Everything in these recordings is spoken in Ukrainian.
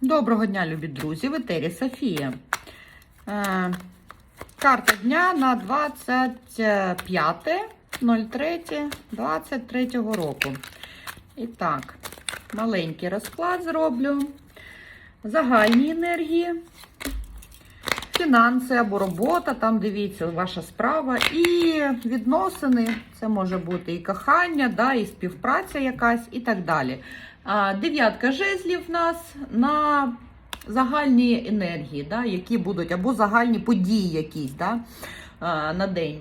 Доброго дня, любі друзі! В етері Софія. Е, карта дня на 25.03.23 року. І так, маленький розклад зроблю. Загальні енергії, фінанси або робота, там дивіться, ваша справа. І відносини, це може бути і кохання, да, і співпраця якась, і так далі. Дев'ятка жезлів в нас на загальні енергії, да, які будуть, або загальні події якісь да, на день.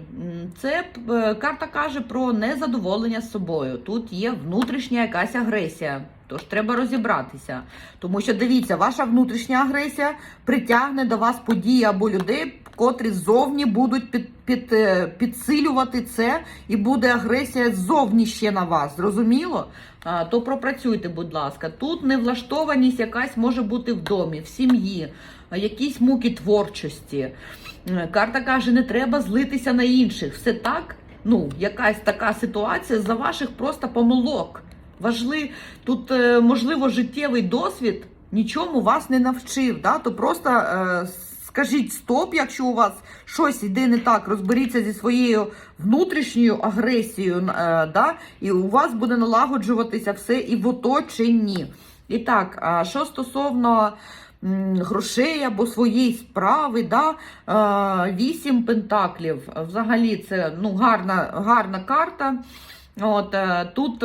Це е, карта каже про незадоволення з собою. Тут є внутрішня якась агресія. Тож треба розібратися. Тому що дивіться, ваша внутрішня агресія притягне до вас події або людей, котрі ззовні будуть під, під, е, підсилювати це, і буде агресія ззовні ще на вас. Зрозуміло? А, то пропрацюйте, будь ласка. Тут невлаштованість якась може бути в домі, в сім'ї, якісь муки творчості. Е, Карта каже, не треба злитися на інших. Все так, ну, якась така ситуація за ваших просто помилок. Важли тут, е, можливо, життєвий досвід нічому вас не навчив. Да? То просто е, скажіть стоп, якщо у вас щось йде не так, розберіться зі своєю внутрішньою агресією, е, да? і у вас буде налагоджуватися все і в оточенні. І так, а що стосовно грошей або своєї справи, да? е, вісім пентаклів. Взагалі, це ну, гарна, гарна карта. От, е, тут.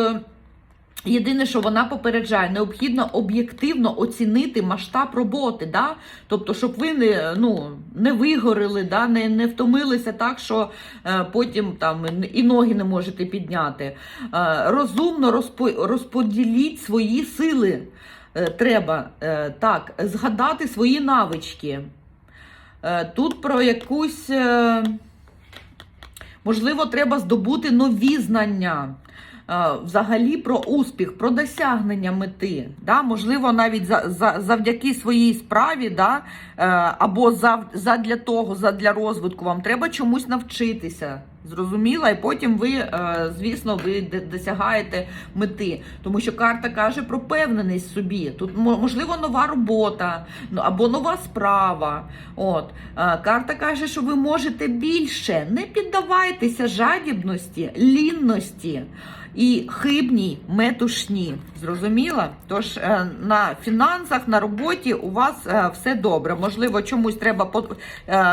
Єдине, що вона попереджає, необхідно об'єктивно оцінити масштаб роботи, да? тобто, щоб ви не ну, не вигорили, да? не не втомилися так, що е, потім там і ноги не можете підняти. Е, розумно розпо, розподіліть свої сили. Е, треба е, так, згадати свої навички. Е, тут про якусь, е, можливо, треба здобути нові знання. Е, Взагалі про успіх, про досягнення мети, да? можливо, навіть за, за, завдяки своїй справі, да? е, або задля того, задля розвитку вам треба чомусь навчитися. Зрозуміла, і потім ви, е, звісно, ви досягаєте мети. Тому що карта каже про певненість собі. Тут можливо нова робота ну, або нова справа. От е, карта каже, що ви можете більше. Не піддавайтеся жадібності, лінності і хибній метушні. Зрозуміла? Тож е, на фінансах, на роботі у вас все добре. Можливо, чомусь треба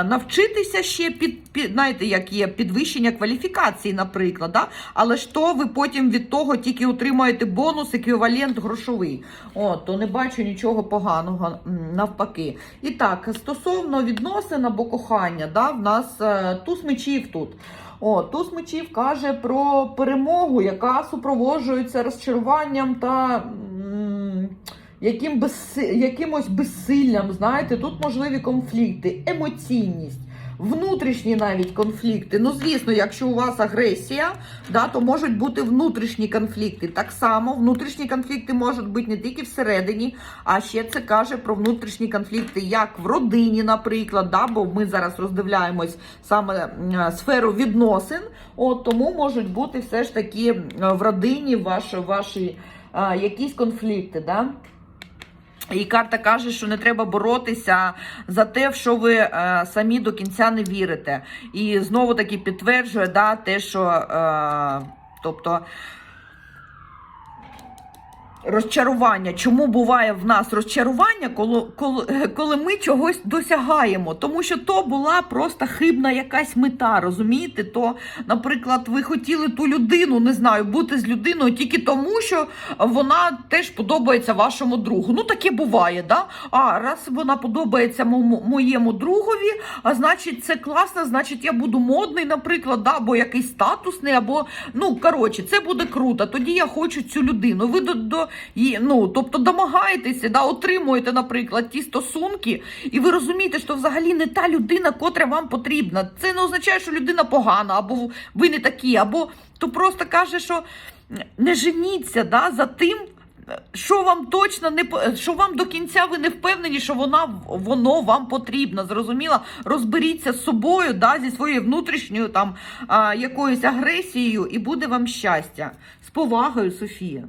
навчитися ще під, під знаєте, як є підвищення кваліфікації, наприклад. Да? Але ж то ви потім від того тільки отримаєте бонус, еквівалент грошовий. О, то не бачу нічого поганого навпаки. І так, стосовно відносин або кохання, да, в нас е, туз мечів тут. О, туз мечів каже про перемогу, яка супроводжується розчаруванням та яким безси... якимось безсиллям. Знаєте, тут можливі конфлікти, емоційність. Внутрішні навіть конфлікти. Ну, звісно, якщо у вас агресія, да, то можуть бути внутрішні конфлікти. Так само внутрішні конфлікти можуть бути не тільки всередині, а ще це каже про внутрішні конфлікти, як в родині, наприклад, да, бо ми зараз роздивляємось саме сферу відносин. От тому можуть бути все ж таки е, в родині ваші, ваші е, якісь конфлікти. Да? І карта каже, що не треба боротися за те, в що ви е, самі до кінця не вірите. І знову таки підтверджує да, те, що е, тобто. Розчарування. Чому буває в нас розчарування, коли, коли, коли ми чогось досягаємо? Тому що то була просто хибна якась мета, розумієте? То, наприклад, ви хотіли ту людину, не знаю, бути з людиною тільки тому, що вона теж подобається вашому другу. Ну, таке буває, да? А раз вона подобається моєму, моєму другові, а значить, це класно, значить, я буду модний, наприклад, да? або якийсь статусний, або ну коротше, це буде круто. Тоді я хочу цю людину. Ви до, до і, ну, тобто домагаєтеся, да, отримуєте, наприклад, ті стосунки, і ви розумієте, що взагалі не та людина, котра вам потрібна. Це не означає, що людина погана, або ви не такі, або то просто каже, що не женіться да, за тим. Що вам точно не що вам до кінця ви не впевнені, що вона воно вам потрібно. Зрозуміла? Розберіться з собою, да, зі своєю внутрішньою там а, якоюсь агресією, і буде вам щастя. З повагою, Софія.